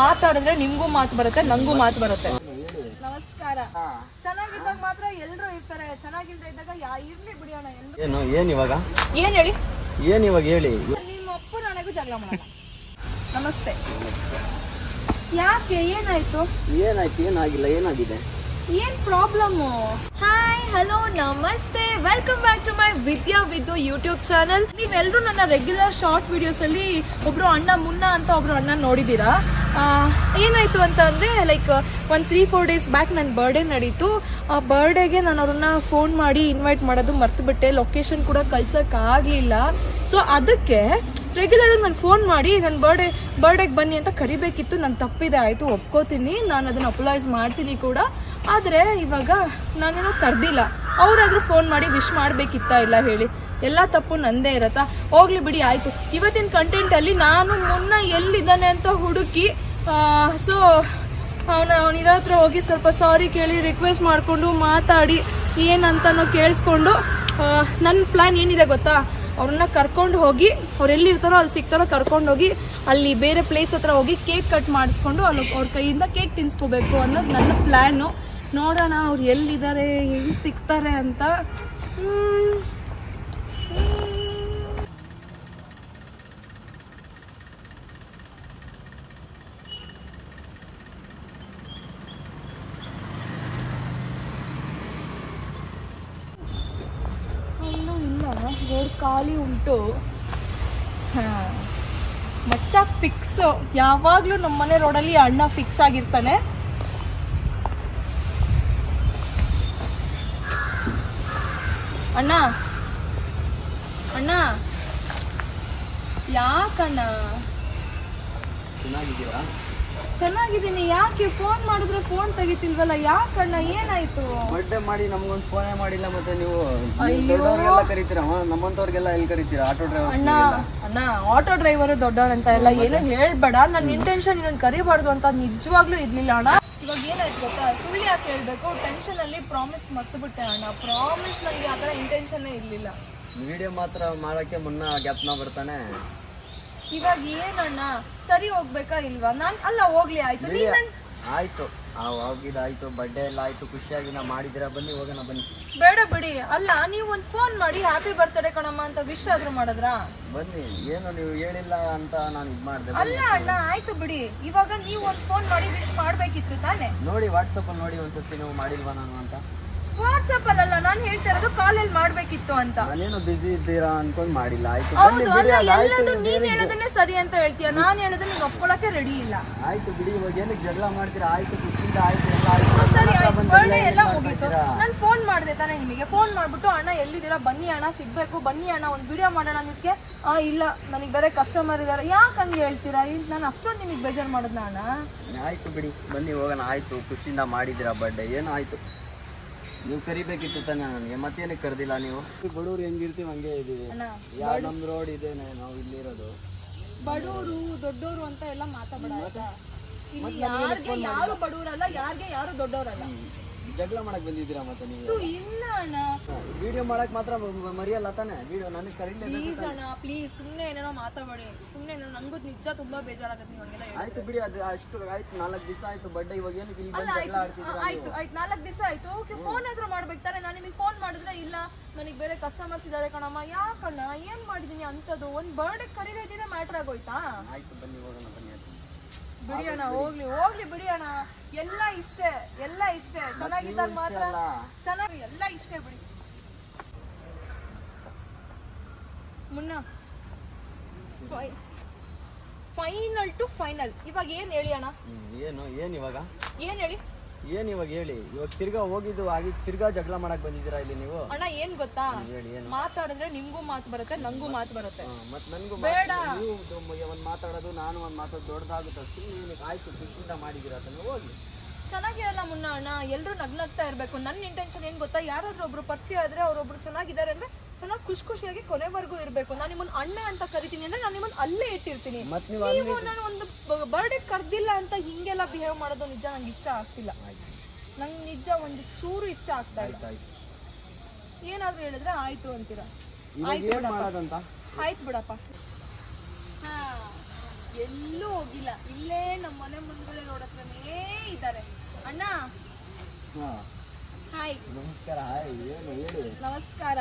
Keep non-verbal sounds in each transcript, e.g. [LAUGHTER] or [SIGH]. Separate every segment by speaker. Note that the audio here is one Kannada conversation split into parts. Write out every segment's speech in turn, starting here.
Speaker 1: ಮಾತಾಡಿದ್ರೆ ನಿಮ್ಗೂ ಮಾತು ಬರುತ್ತೆ ನಂಗೂ ಮಾತು ಬರುತ್ತೆ. ನಮಸ್ಕಾರ. ಚೆನ್ನಾಗಿದ್ದಾಗ ಮಾತ್ರ ಎಲ್ರು ಇರ್ತಾರೆ ಚೆನ್ನಾಗಿಲ್ದ ಇದ್ದಾಗ ಯಾ ಇರ್ಲಿ ಬಿಡಿಯೋಣ ಎಲ್ರು.
Speaker 2: ಏನು ಏನು ಇವಾಗ?
Speaker 1: ಏನ್ ಹೇಳಿ?
Speaker 2: ಏನ್ ಇವಾಗ ಹೇಳಿ?
Speaker 1: ನಿಮ್ಮ ಅಪ್ಪ ನನಗೂ ಜಗಳ ಮಾಡೋಣ. ನಮಸ್ತೆ. ಯಾಕೆ ಏನಾಯ್ತು?
Speaker 2: ಏನಾಯ್ತು ಏನಾಗಿಲ್ಲ ಏನಾಗಿದೆ?
Speaker 1: ಏನ್ ಪ್ರಾಬ್ಲಮ್? ಹಾಯ್ ಹಲೋ ನಮಸ್ತೆ. Welcome back to my Vidya Viddu YouTube channel ನೀವೆಲ್ಲರೂ ನನ್ನ ರೆಗ್ಯುಲರ್ ಶಾರ್ಟ್ ವಿಡಿಯೋಸ್ ಅಲ್ಲಿ ಒಬ್ರು ಅಣ್ಣ ಮುನ್ನ ಅಂತ ಒಬ್ರು ಅಣ್ಣ ನೋಡಿದೀರಾ ಏನಾಯ್ತು ಅಂತ ಅಂದ್ರೆ ಲೈಕ್ ಒಂದು ತ್ರೀ ಫೋರ್ ಡೇಸ್ ಬ್ಯಾಕ್ ನನ್ನ ಬರ್ಡೇ ನಡೀತು. ಆ ಬರ್ಡೇಗೆ ನಾನು ಅವ್ರನ್ನ ಫೋನ್ ಮಾಡಿ ಇನ್ವೈಟ್ ಮಾಡೋದು ಮರ್ತು ಬಿಟ್ಟೆ ಲೊಕೇಶನ್ ಕೂಡ ಕಳ್ಸೋಕ್ಕಾಗಲಿಲ್ಲ ಸೊ ಅದಕ್ಕೆ ರೆಗ್ಯುಲರ್ ನಾನು ಫೋನ್ ಮಾಡಿ ನನ್ನ ಬರ್ಡೇ ಬರ್ಡೇಗೆ ಬನ್ನಿ ಅಂತ ಕರಿಬೇಕಿತ್ತು. ನಾನು ತಪ್ಪಿದೆ, ಆಯಿತು, ಒಪ್ಕೋತೀನಿ. ನಾನು ಅದನ್ನು ಅಪ್ಲೈಸ್ ಮಾಡ್ತೀನಿ ಕೂಡ. ಆದರೆ ಇವಾಗ ನಾನೇನೋ ಕರೆದಿಲ್ಲ. ಅವರಾದರೂ ಫೋನ್ ಮಾಡಿ ವಿಶ್ ಮಾಡಬೇಕಿತ್ತಾ ಇಲ್ಲ ಹೇಳಿ. ಎಲ್ಲ ತಪ್ಪು ನಂದೇ ಇರತ್ತಾ? ಹೋಗ್ಲಿ ಬಿಡಿ, ಆಯಿತು. ಇವತ್ತಿನ ಕಂಟೆಂಟಲ್ಲಿ ನಾನು ಮುನ್ನ ಎಲ್ಲಿದ್ದಾನೆ ಅಂತ ಹುಡುಕಿ ಸೊ ಅವನ ಅವನಿರೋ ಹತ್ರ ಹೋಗಿ ಸ್ವಲ್ಪ ಸಾರಿ ಕೇಳಿ ರಿಕ್ವೆಸ್ಟ್ ಮಾಡಿಕೊಂಡು ಮಾತಾಡಿ, ಏನಂತನೋ ಕೇಳಿಸ್ಕೊಂಡು ನನ್ನ ಪ್ಲ್ಯಾನ್ ಏನಿದೆ ಗೊತ್ತಾ? ಅವ್ರನ್ನ ಕರ್ಕೊಂಡು ಹೋಗಿ ಅವ್ರು ಎಲ್ಲಿರ್ತಾರೋ ಅಲ್ಲಿ ಸಿಗ್ತಾರೋ ಕರ್ಕೊಂಡು ಹೋಗಿ ಅಲ್ಲಿ ಬೇರೆ ಪ್ಲೇಸ್ ಹತ್ರ ಹೋಗಿ ಕೇಕ್ ಕಟ್ ಮಾಡಿಸ್ಕೊಂಡು ಅಲ್ಲಿ ಅವ್ರ ಕೈಯಿಂದ ಕೇಕ್ ತಿನ್ಸ್ಕೋಬೇಕು ಅನ್ನೋದು ನನ್ನ ಪ್ಲ್ಯಾನು ನೋಡೋಣ ಅವ್ರು ಎಲ್ಲಿದ್ದಾರೆ, ಎಲ್ಲಿ ಸಿಗ್ತಾರೆ ಅಂತ ಹ್ಮ್. ಹ್ಮ್. ಅಲ್ಲೂ ಇಲ್ಲ ರೋಡ್ ಖಾಲಿ ಉಂಟು. ಹಾ. ಮಚ್ಚ ಫಿಕ್ಸ್ ಯಾವಾಗ್ಲೂ ನಮ್ಮನೆ ರೋಡಲ್ಲಿ ಅಣ್ಣ ಫಿಕ್ಸ್ ಆಗಿರ್ತಾನೆ. ಅಣ್ಣ. ಅಣ್ಣ. ಯಾಕಣ್ಣ?
Speaker 2: ಚೆನ್ನಾಗಿದ್ದೀರಾ?
Speaker 1: ಚೆನ್ನಾಗಿದ್ದೀನಿ. ಯಾಕೆ ಫೋನ್ ಮಾಡಿದ್ರೆ ಫೋನ್ ತೆಗಿತಿಲ್ವಲ್ಲ? ಯಾಕಣ್ಣ ಏನಾಯ್ತು?
Speaker 2: ಬರ್ಡೇ ಮಾಡಿ ನಮ್ಗೊಂದು ಫೋನೇ ಮಾಡಿಲ್ಲ ಮತ್ತೆ ನೀವು ಕರಿತೀರಾ? ನಮ್ಮಂತವ್ರಿಗೆಲ್ಲ ಎಲ್ಲಿ ಕರಿತೀರಾ? ಆಟೋ ಡ್ರೈವರ್
Speaker 1: ಅಣ್ಣ ಅಣ್ಣ ಆಟೋ ಡ್ರೈವರ್ ದೊಡ್ಡವರಂತ ಎಲ್ಲ ಏನು ಹೇಳ್ಬೇಡ. ನನ್ನ ಇಂಟೆನ್ಷನ್ ಇನ್ನೊಂದು ಕರಿಬಾರ್ದು ಅಂತ ನಿಜವಾಗ್ಲೂ ಇರ್ಲಿಲ್ಲ ಅಣ್ಣ. ಇವಾಗ ಏನಾಯ್ತು ಗೊತ್ತಾ? ಸುಳ್ಳು ಯಾಕೆ ಹೇಳ್ಬೇಕು? ಟೆನ್ಷನ್ ಅಲ್ಲಿ ಪ್ರಾಮಿಸ್ ಮರ್ತು ಅಣ್ಣ. ಪ್ರಾಮಿಸ್ ನನಗೆ ಆ ಥರ ಇಂಟೆನ್ಷನ್ ಇರ್ಲಿಲ್ಲ.
Speaker 2: ವಿಡಿಯೋ ಮಾತ್ರ ಮಾಡಕ್ಕೆ ಮುನ್ನ ಗ್ಯಾಪ್ನ ಬರ್ತಾನೆ.
Speaker 1: ಇವಾಗ ಏನಣ್ಣ ಸರಿ ಹೋಗ್ಬೇಕಾ ಇಲ್ವಾ? ನಾನ್ ಅಲ್ಲ ಹೋಗ್ಲಿ ಆಯ್ತು. ನೀನ್ ನನ್
Speaker 2: ಆಯ್ತು. ಆ ಬರ್ಡೇ ಎಲ್ಲ ಆಯ್ತು ಖುಷಿಯಾಗಿ ನಾ ಮಾಡಿದ್ರ ಬನ್ನಿ ಹೋಗೋಣ ಬನ್ನಿ.
Speaker 1: ಬೇಡ ಬಿಡಿ. ಅಲ್ಲ ನೀವು ಒಂದು ಫೋನ್ ಮಾಡಿ ಹ್ಯಾಪಿ ಬರ್ತ್ಡೇ ಕಣಮ್ಮ ಅಂತ ವಿಶ್ ಆದ್ರೂ ಮಾಡಿದ್ರಾ?
Speaker 2: ಬನ್ನಿ ಏನು ನೀವು ಹೇಳಿಲ್ಲ ಅಂತ ನಾನು ಇದು ಮಾಡಿದೆ.
Speaker 1: ಅಲ್ಲ ಅಣ್ಣ ಆಯ್ತು ಬಿಡಿ. ಇವಾಗ ನೀವು ಒಂದು ಫೋನ್ ಮಾಡಿ ವಿಶ್ ಮಾಡ್ಬೇಕಿತ್ತು ತಾನೇ?
Speaker 2: ನೋಡಿ ವಾಟ್ಸಪ್ ನೋಡಿ ಒಂದ್ಸತಿ ನೀವು ಮಾಡಿಲ್ವಾ ನಾನು ಅಂತ?
Speaker 1: ವಾಟ್ಸಪ್ ಅಲ್ಲಲ್ಲ ನಾನು ಹೇಳ್ತಾ ಇರೋದು ಕಾಲಲ್ಲಿ ಮಾಡ್ಬೇಕಿತ್ತು ಅಂತ.
Speaker 2: ನಾನೇನು ಬಿಸಿ ಇದ್ದೀರಾ ಅನ್ಕೊಂಡ್ ಮಾಡಿಲ್ಲ. ಆಯ್ತು ಬನ್ನಿ
Speaker 1: ಹೌದು
Speaker 2: ಬಿಡಿ
Speaker 1: ಅಲ್ಲ
Speaker 2: ಆಯ್ತು
Speaker 1: ಎಲ್ಲದು ನೀನ್ ಹೇಳೋದನ್ನೇ ಸರಿ ಅಂತ ಹೇಳ್ತೀಯ? ನಾನು ಹೇಳೋದನ್ನ ನೀವು ಒಪ್ಕೊಳಕ್ಕೆ ರೆಡಿ ಇಲ್ಲ.
Speaker 2: ಆಯ್ತು ಬಿಡಿ ಇವಾಗ ಏನು ಜಗಳ ಮಾಡ್ತೀರಾ? ಆಯ್ತು ಖುಷಿಯಿಂದ ಆಯ್ತು ಎಲ್ಲ ಆಯ್ತು.
Speaker 1: ಸರಿ ಆಯ್ತು. ಬರ್ಡೇ ಎಲ್ಲ ಮುಗೀತು ನಾನು ಫೋನ್ ಮಾಡಿದೆ ತಾನೇ ನಿಮಗೆ. ಫೋನ್ ಮಾಡ್ಬಿಟ್ಟು ಅಣ್ಣ ಎಲ್ಲಿದ್ದೀರಾ? ಬನ್ನಿ ಅಣ್ಣ ಸಿಗ್ಬೇಕು. ಬನ್ನಿ ಅಣ್ಣ ಒಂದು ವಿಡಿಯೋ ಮಾಡೋಣ ಅನ್ನೋದಕ್ಕೆ ಆ ಇಲ್ಲ. ನನಗೆ ಬೇರೆ ಕಸ್ಟಮರ್ ಇದ್ದಾರೆ ಯಾಕೆ ಹಂಗೆ ಹೇಳ್ತೀರಾ? ನಾನು ಅಷ್ಟೊಂದು ನಿಮಗೆ ಬೇಜಾರು ಮಾಡಿದ್ನ ಅಣ್ಣ?
Speaker 2: ಆಯ್ತು ಬಿಡಿ ಬನ್ನಿ ಹೋಗೋಣ. ಆಯ್ತು ಖುಷಿಯಿಂದ ಮಾಡಿದ್ದೀರಾ ಬರ್ಡೇ ಏನು ಆಯ್ತು? ನೀವು ಕರಿಬೇಕಿತ್ತು ತಾನೆ ನನಗೆ ಮತ್ತೇನಕ್ಕೆ ಕರೆದಿಲ್ಲ ನೀವು? ಬಡವ್ರು ಹೆಂಗಿರ್ತೀವಿ ಹಂಗೆ ಇದೀವಿ ಯಾವ ನಮ್ಮ ರೋಡ್ ಇದೇನೆ ನಾವು ಇಲ್ಲಿರೋದು.
Speaker 1: ಬಡವರು ದೊಡ್ಡವರು ಅಂತ ಎಲ್ಲ ಮಾತಾಡೋಣ ಯಾರು ಬಡವರಲ್ಲ ಯಾರಿಗೆ ಯಾರು ದೊಡ್ಡವರಲ್ಲ
Speaker 2: ಜಗಳ ಮಾಡಕ್ ಬಂದಿದ್ದೀರಾ ಮತ್ತೆ ನೀವು?
Speaker 1: ಇಲ್ಲ ಅಣ್ಣ.
Speaker 2: ವಿಡಿಯೋ ಮಾಡಕ್ ಮಾತ್ರ ಮರಿಯಲ್ಲ ತಾನೆ? ವಿಡಿಯೋ ನನಗೆ ಕರೀಲಿ
Speaker 1: ಪ್ಲೀಸ್ ಅಣ್ಣ ಪ್ಲೀಸ್ ಸುಮ್ಮನೆ ಏನೇನೋ ಮಾತಾಡಿ ಸುಮ್ಮನೆ ನಂಗೂ ನಿಜ ತುಂಬಾ ಬೇಜಾರಾಗುತ್ತೆ
Speaker 2: ಆಯ್ತು ಬಿಡಿ ಅದು ಅಷ್ಟು ಆಯ್ತು ನಾಲ್ಕು ದಿವಸ ಆಯ್ತು ಬಡ್ಡೆ ಇವಾಗ ಏನು ಇಲ್ಲಿ ಬಂದು ಜಗಳ
Speaker 1: ಆಯ್ತು
Speaker 2: ಆಡ್ತಿದ್ದೀರಾ
Speaker 1: ಆಯ್ತು ಆಯ್ತು ನಾಲ್ಕು ದಿವಸ ಆಯ್ತು. ಓಕೆ ಫೋನ್ ಆದ್ರೂ ಮಾಡ್ಬೇಕು ತಾನೆ? ನಾನು ನಿಮಗೆ ಫೋನ್ ಮಾಡಿದ್ರೆ ಇಲ್ಲ ನನಗೆ ಬೇರೆ ಕಸ್ಟಮರ್ಸ್ ಇದ್ದಾರೆ ಕಣಮ್ಮ. ಯಾಕಣ್ಣ ಏನ್ ಮಾಡಿದೀನಿ ಅಂತದ್ದು? ಒಂದ್ ಬರ್ಡೇ ಕರೀಲಿದ್ರೆ ಮ್ಯಾಟ್ರ್ ಆಗೋಯ್ತಾ?
Speaker 2: ಆಯ್ತು ಬನ್ನಿ ಹೋಗೋಣ ಬನ್ನಿ.
Speaker 1: ಬಿಡಿ ಅಣ್ಣ ಹೋಗ್ಲಿ ಹೋಗ್ಲಿ ಬಿಡಿ ಅಣ್ಣ ಎಲ್ಲ ಇಷ್ಟೇ ಎಲ್ಲ ಇಷ್ಟೇ. ಚೆನ್ನಾಗಿದ್ದಾಗ ಮಾತ್ರ. ಚೆನ್ನಾಗಿ ಎಲ್ಲ ಇಷ್ಟೇ ಬಿಡಿ. ಮುನ್ನ. ಫೈನಲ್ ಟು ಫೈನಲ್ ಇವಾಗ ಏನ್ ಹೇಳಿ ಅಣ್ಣ?
Speaker 2: ಏನು ಏನ್ ಇವಾಗ?
Speaker 1: ಏನ್ ಹೇಳಿ?
Speaker 2: ಏನು ಇವಾಗ ಹೇಳಿ? ಇವಾಗ ತಿರ್ಗಾ ಹೋಗಿದ್ದು ಆಗಿ ತಿರ್ಗಾ ಜಗಳ ಮಾಡಕ್ ಬಂದಿದ್ದೀರಾ ಇಲ್ಲಿ ನೀವು?
Speaker 1: ಅಣ್ಣ ಏನ್ ಗೊತ್ತಾ?
Speaker 2: ಹೇಳಿ ಏನು?
Speaker 1: ಮಾತಾಡಿದ್ರೆ ನಿಮ್ಗೂ ಮಾತು ಬರುತ್ತೆ ನಂಗೂ ಮಾತು ಬರುತ್ತೆ.
Speaker 2: ಮತ್ತೆ ನಂಗೂ
Speaker 1: ಬೇಡ.
Speaker 2: ನೀವು ಒಂದ್ ಮಾತಾಡೋದು ನಾನು ಒಂದ್ ಮಾತಾಡೋದು ದೊಡ್ಡದಾಗುತ್ತೆ ಅಷ್ಟು. ನೀವು ಆಯ್ತು ಖುಷಿಯಿಂದ ಮಾಡಿದ್ದೀರಾ ಅದನ್ನ ಹೋಗಿ.
Speaker 1: ಚೆನ್ನಾಗಿರಲ್ಲ ಮುನ್ನ ಅಣ್ಣ ಎಲ್ರು ನಗ್ನಗ್ತಾ ಇರ್ಬೇಕು. ನನ್ನ ಇಂಟೆನ್ಷನ್ ಏನ್ ಗೊತ್ತಾ? ಯಾರಾದ್ರೂ ಒಬ್ರು ಪರಿಚಯ ಆದ್ರೆ ಅವ್ರೊಬ್ರು ಚೆನ್ನಾಗಿದ್ದಾರೆ ಅಂದ್ರೆ ಚೆನ್ನಾಗಿ ಖುಷಿ ಖುಷಿಯಾಗಿ ಕೊನೆವರೆಗೂ ಇರಬೇಕು. ನಾನು ನಿಮ್ಮನ್ನ ಅಣ್ಣ ಅಂತ ಕರಿತೀನಿ ಅಂದ್ರೆ ನಾನು ನಿಮ್ಮನ್ನ ಅಲ್ಲೇ ಇಟ್ಟಿರ್ತೀನಿ.
Speaker 2: ನೀವು
Speaker 1: ನಾನು ಒಂದು ಬರ್ಡೇ ಕರ್ದಿಲ್ಲ ಅಂತ ಹಿಂಗೆಲ್ಲ ಬಿಹೇವ್ ಮಾಡೋದು ನಿಜ ನಂಗೆ ಇಷ್ಟ ಆಗ್ತಿಲ್ಲ. ನಂಗೆ ನಿಜ ಒಂದು ಚೂರು ಇಷ್ಟ ಆಗ್ತಾ ಇಲ್ಲ. ಏನಾದ್ರೂ ಹೇಳಿದ್ರೆ ಆಯ್ತು ಅಂತೀರಾ?
Speaker 2: ಆಯ್ತು ಬಿಡಪ್ಪ.
Speaker 1: ಆಯ್ತು ಬಿಡಪ್ಪ. ಹಾ ಎಲ್ಲೂ ಹೋಗಿಲ್ಲ. ಇಲ್ಲೇ ನಮ್ಮ ಮನೆ ಮುಂದ್ಗಡೆ ರೋಡ್ ಹತ್ರನೇ ಇದ್ದಾರೆ. ಅಣ್ಣ. ಹಾಯ್
Speaker 2: ನಮಸ್ಕಾರ ಹಾಯ್. ಏನು ಹೇಳಿ?
Speaker 1: ನಮಸ್ಕಾರ.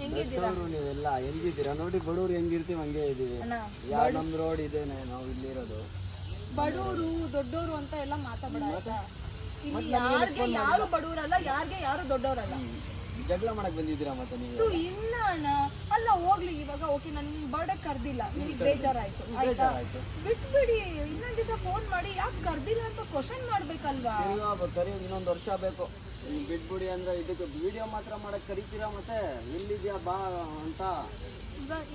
Speaker 2: ದೊಡ್ಡವರು ನೀವೆಲ್ಲ ಹೆಂಗಿದ್ದೀರಾ? ನೋಡಿ ಬಡವ್ರು ಹೆಂಗಿರ್ತೀವಿ ಹಂಗೆ ಇದೀವಿ. ಯಾರು ನಮ್ ರೋಡ್ ಇದೇನೆ ನಾವು ಇಲ್ಲಿರೋದು.
Speaker 1: ಬಡವರು ದೊಡ್ಡವರು ಅಂತ ಎಲ್ಲ ಮಾತಾಡಬೇಡ ಯಾರು ಬಡವರಲ್ಲ ಯಾರಿಗೆ ಯಾರು ದೊಡ್ಡವರಲ್ಲ
Speaker 2: ಜಗಳ ಮಾಡಕ್ ಬಂದಿದ್ದೀರಾ ಮತ್ತೆ ನೀವು?
Speaker 1: ಇಲ್ಲ ಅಣ್ಣ. ಅಲ್ಲ ಹೋಗ್ಲಿ ಇವಾಗ. ಓಕೆ ನನ್ ಬರ್ಡೇ ಕರ್ದಿಲ್ಲ. ನಿಮಗೆ ಬೇಜಾರಾಯ್ತು ಆಯ್ತಾ? ಬಿಟ್ಬಿಡಿ. ಇನ್ನೊಂದ್ ದಿವಸ ಫೋನ್ ಮಾಡಿ ಯಾಕೆ ಕರ್ದಿಲ್ಲ ಅಂತ ಕ್ವಶನ್ ಮಾಡ್ಬೇಕಲ್ವಾ?
Speaker 2: ಸರಿ ಇನ್ನೊಂದ್ ಕರಿ ಇನ್ನೊಂದು ವರ್ಷ ಬೇಕು. ಬಿಟ್ಬಿಡಿ ಅಂದ್ರೆ ಇದಕ್ಕೆ ವಿಡಿಯೋ ಮಾತ್ರ ಮಾಡಕ್ ಕರಿತೀರಾ ಮತ್ತೆ? ಎಲ್ಲಿದ್ಯಾ ಬಾ ಅಂತ?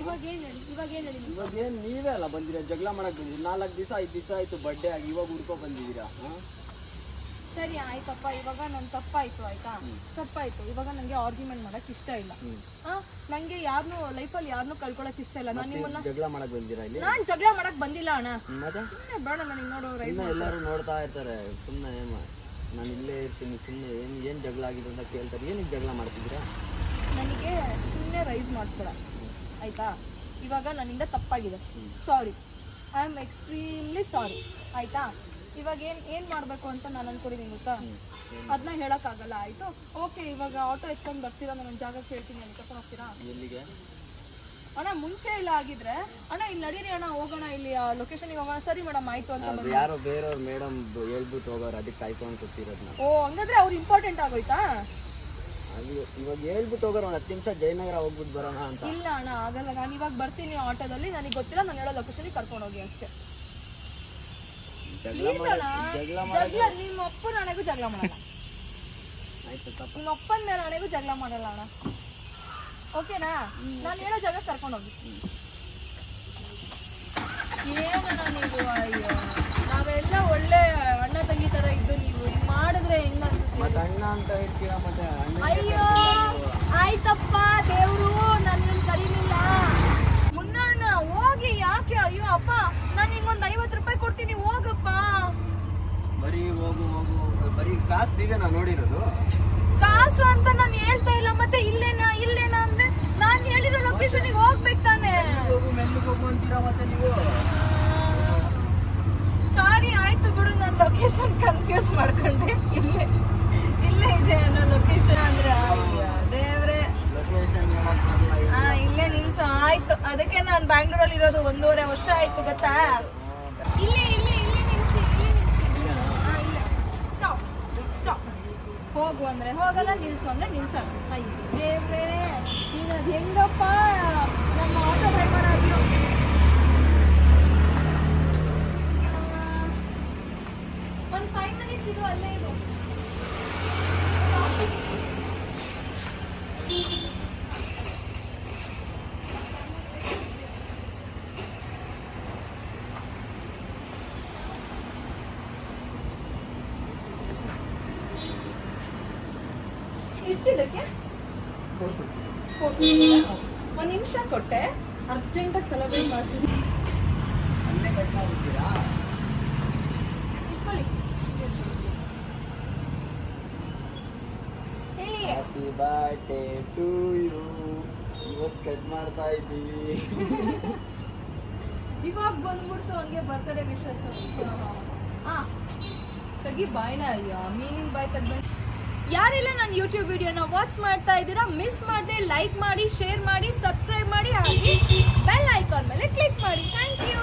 Speaker 1: ಇವಾಗ ಏನ್ ಹೇಳಿ ಇವಾಗ ಏನ್ ಹೇಳಿ ನೀವು?
Speaker 2: ಇವಾಗ ಏನ್ ನೀವೇ ಅಲ್ಲ ಬಂದಿರ ಜಗಳ ಮಾಡಕ್ ಬಂದಿರಿ. ನಾಲ್ಕು ದಿವಸ ಐದು ದಿವಸ ಆಯ್ತು ಬರ್ಡೇ ಆಗಿ ಇವಾಗ ಹುಡ್ಕೊ ಬಂದಿದ್ದೀರಾ?
Speaker 1: ಸರಿ ಆಯ್ತಪ್ಪ ಇವಾಗ ನನ್ ತಪ್ಪಾಯ್ತು ಆಯ್ತಾ? ತಪ್ಪಾಯ್ತು. ಇವಾಗ ನಂಗೆ ಆರ್ಗ್ಯುಮೆಂಟ್ ಮಾಡಕ್ ಇಷ್ಟ ಇಲ್ಲ. ಆ ನಂಗೆ ಯಾರನ್ನು ಲೈಫಲ್ಲಿ ಯಾರನ್ನೂ ಕಳ್ಕೊಳಕ್ ಇಷ್ಟ ಇಲ್ಲ. ನಾನು ನಿಮ್ಮನ್ನ
Speaker 2: ಜಗಳ ಮಾಡಕ್ ಬಂದಿರಾ ಇಲ್ಲಿ?
Speaker 1: ನಾನ್ ಜಗಳ ಮಾಡಕ್ ಬಂದಿಲ್ಲ ಅಣ್ಣ.
Speaker 2: ಮತ್ತೆ?
Speaker 1: ಬೇಡ ನನಗೆ ನೋಡು ರೈಸ್
Speaker 2: ಇನ್ನ ಎಲ್ಲರೂ ನೋಡ್ತಾ ಇರ್ತಾರೆ. ಸುಮ್ಮನೆ ನಾನು ಇಲ್ಲೇ ಇರ್ತೀನಿ ಸುಮ್ಮನೆ ಏನು ಏನು ಜಗಳ ಆಗಿದೆ ಅಂತ ಕೇಳ್ತಾರೆ. ಏನಕ್ಕೆ ಜಗಳ ಮಾಡ್ತಿದ್ದೀರಾ?
Speaker 1: ನನಗೆ ಸುಮ್ಮನೆ ರೈಸ್ ಮಾಡ್ಕೊಳ. ಆಯ್ತಾ? ಇವಾಗ ನನ್ನಿಂದ ತಪ್ಪಾಗಿದೆ. Sorry I am extremely sorry ಆಯ್ತಾ? ಇವಾಗ ಏನ್ ಏನ್ ಮಾಡ್ಬೇಕು ಅಂತ ನಾನು ಅನ್ಕೊಂಡಿದ್ದೀನಿ ಗೊತ್ತಾ? ಅದನ್ನ ಹೇಳಕ್ಕಾಗಲ್ಲ ಆಯ್ತು? ಓಕೆ ಇವಾಗ ಆಟೋ ಎತ್ಕೊಂಡು ಬರ್ತೀರಾ? ನಾನು ಜಾಗಕ್ಕೆ ಹೇಳ್ತೀನಿ ಅಂತ ಕರ್ಕೊಂಡು ಹೋಗ್ತೀರಾ?
Speaker 2: ಎಲ್ಲಿಗೆ?
Speaker 1: ಅಣ್ಣ ಮುಂಚೆ ಇಲ್ಲ ಆಗಿದ್ರೆ ಅಣ್ಣ ಇಲ್ಲಿ ನಡೀರಿ ಅಣ್ಣ ಹೋಗೋಣ ಇಲ್ಲಿ ಲೊಕೇಶನ್ ಹೋಗೋಣ. ಸರಿ ಮೇಡಮ್ ಆಯ್ತು ಅಂತ
Speaker 2: ಅದು ಯಾರೋ ಬೇರೆಯವ್ರು ಮೇಡಮ್ ಹೇಳ್ಬಿಟ್ಟು ಹೋಗೋರು ಅದಕ್ಕೆ ಕಾಯ್ಕೊಂಡು ಕೂತಿರೋದು ನಾವು
Speaker 1: ಓ ಹಂಗಂದ್ರೆ ಅವ್ರು ಇಂಪಾರ್ಟೆಂಟ್ ಆಗೋಯ್ತಾ?
Speaker 2: ಅದು ಇವಾಗ ಹೇಳ್ಬಿಟ್ಟು ಹೋಗೋರು ಒಂದು ಹತ್ತು ನಿಮಿಷ ಜಯನಗರ ಹೋಗ್ಬಿಟ್ಟು ಬರೋಣ ಅಂತ.
Speaker 1: ಇಲ್ಲ ಅಣ್ಣ ಆಗಲ್ಲ. ನಾನು ಇವಾಗ ಬರ್ತೀನಿ ಆಟೋದಲ್ಲಿ. ನನಗೆ ಗೊತ್ತಿಲ್ಲ ನಾನು ಹೇಳೋ ಲೊಕೇಶನ್ಗೆ ಕರ್ಕೊಂಡು ಹೋಗಿ ಅಷ್ಟೇ.
Speaker 2: ಜಗಳ ಜಗಳ ಮಾಡಿ
Speaker 1: ಜಗಳ ನಿಮ್ಮ ಅಪ್ಪನ ಹಣೆಗೂ ಜಗಳ ಮಾಡಲ್ಲ.
Speaker 2: ಆಯ್ತು ತಪ್ಪ.
Speaker 1: ನಿಮ್ಮ ಅಪ್ಪನ ಮೇಲೆ ಹಣೆಗೂ ಜಗಳ ಮಾಡಲ್ಲ ಅಣ್ಣ. ಓಕೆನಾ? ನಾನು ಹೇಳೋ ಜಾಗ ಕರ್ಕೊಂಡು ಹೋಗಿ. ಏನಣ್ಣ ನೀವು ಅಯ್ಯೋ. ನಾವೆಲ್ಲ ಒಳ್ಳೆ ಅಣ್ಣ ತಂಗಿ ತರ ಇದ್ದು ನೀವು. ಹಿಂಗ್ ಮಾಡಿದ್ರೆ ಹೆಂಗ ಅನ್ಸುತ್ತೆ?
Speaker 2: ಮತ್ತೆ ಅಣ್ಣ ಅಂತ ಹೇಳ್ತೀರಾ ಮತ್ತೆ ಅಣ್ಣ
Speaker 1: ಅಯ್ಯೋ ಆಯ್ತಪ್ಪ ನನ್ನ ಕರೀಲಿಲ್ಲ ಮುನ್ನಣ್ಣ ಹೋಗಿ ಯಾಕೆ ಅಯ್ಯೋ ಅಪ್ಪ ನಾನು ನಿಂಗೊಂದು ಐವತ್ತು ರೂಪಾಯಿ ಕೊಡ್ತೀನಿ ಹೋಗಪ್ಪ
Speaker 2: ಬರೀ ಹೋಗು ಹೋಗು ಬರೀ ಕಾಸು ದಿವ್ಯ ನಾವು ನೋಡಿರೋದು.
Speaker 1: ಕಾಸು ಅಂತ ನಾನು ಹೇಳ್ತಾ ಇಲ್ಲ ಮತ್ತೆ ಇಲ್ಲೇನಾ ಇಲ್ಲೇನಾ ಅಂದ್ರೆ ನಾನು ಹೇಳಿರೋ ಲೊಕೇಶನ್ಗೆ ಹೋಗ್ಬೇಕು ತಾನೆ.
Speaker 2: ಹೋಗು ಮೆಲ್ಲಿಗೆ ಹೋಗು ಅಂತೀರಾ ಮತ್ತೆ ನೀವು?
Speaker 1: ಸಾರಿ ಆಯ್ತು ಬಿಡು ನಾನು ಲೊಕೇಶನ್ ಕನ್ಫ್ಯೂಸ್ ಮಾಡ್ಕೊಂಡೆ. ಇಲ್ಲೇ ಇಲ್ಲೇ ಇದೆ ಅನ್ನೋ ಲೊಕೇಶನ್ ಅಂದ್ರೆ ದೇವ್ರೆ.
Speaker 2: ಲೊಕೇಶನ್
Speaker 1: ಹಾ ಇಲ್ಲೇ ನಿಲ್ಸು ಆಯ್ತು. ಅದಕ್ಕೆ ನಾನು ಬ್ಯಾಂಗ್ಳೂರಲ್ಲಿ ಇರೋದು ಒಂದೂವರೆ ವರ್ಷ ಆಯ್ತು ಗೊತ್ತಾ? ಹೋಗು ಅಂದ್ರೆ ಹೋಗಲ್ಲ ನಿಲ್ಸು ಅಂದ್ರೆ ನಿಲ್ಸಲ್ಲ. ಅಯ್ಯೋ ದೇವ್ರೇ ನೀನು ಹೆಂಗಪ್ಪ ನಮ್ಮ ಆಟೋ ಡ್ರೈವರ್ ಆಗಿರೋ ಒಂದು ಫೈವ್ ಮಿನಿಟ್ಸ್ ಇರು ಅಲ್ಲೇ ಇರು ಇಷ್ಟಿದಕ್ಕೆ ಒಂದು ನಿಮಿಷ ಕೊಟ್ಟೆ. ಅರ್ಜೆಂಟಾಗಿ ಸೆಲೆಬ್ರೇಟ್ ಮಾಡಿಸಿದ್ವಿ
Speaker 2: ಹ್ಯಾಪಿ ಬರ್ಡೇ ಟು ಯು ಇವತ್ತು ಕಟ್ ಮಾಡ್ತಾ ಇದ್ದೀವಿ. [LAUGHS]
Speaker 1: ಇವಾಗ ಬಂದ್ಬಿಡ್ತು ಹಂಗೆ ಬರ್ತಡೇ ವಿಶಸ್ ಹಾಂ. ತೆಗಿ ಬಾಯ್ನ ಅಯ್ಯೋ. ಮೀನಿನ ಬಾಯ್ ತೆಗ್ದು ಯಾರೆಲ್ಲ ನನ್ನ ಯೂಟ್ಯೂಬ್ ವಿಡಿಯೋನ ವಾಚ್ ಮಾಡ್ತಾ ಇದ್ದೀರಾ ಮಿಸ್ ಮಾಡದೆ ಲೈಕ್ ಮಾಡಿ ಶೇರ್ ಮಾಡಿ ಸಬ್ಸ್ಕ್ರೈಬ್ ಮಾಡಿ, ಹಾಗೆ ಬೆಲ್ ಐಕಾನ್ ಮೇಲೆ ಕ್ಲಿಕ್ ಮಾಡಿ. Thank you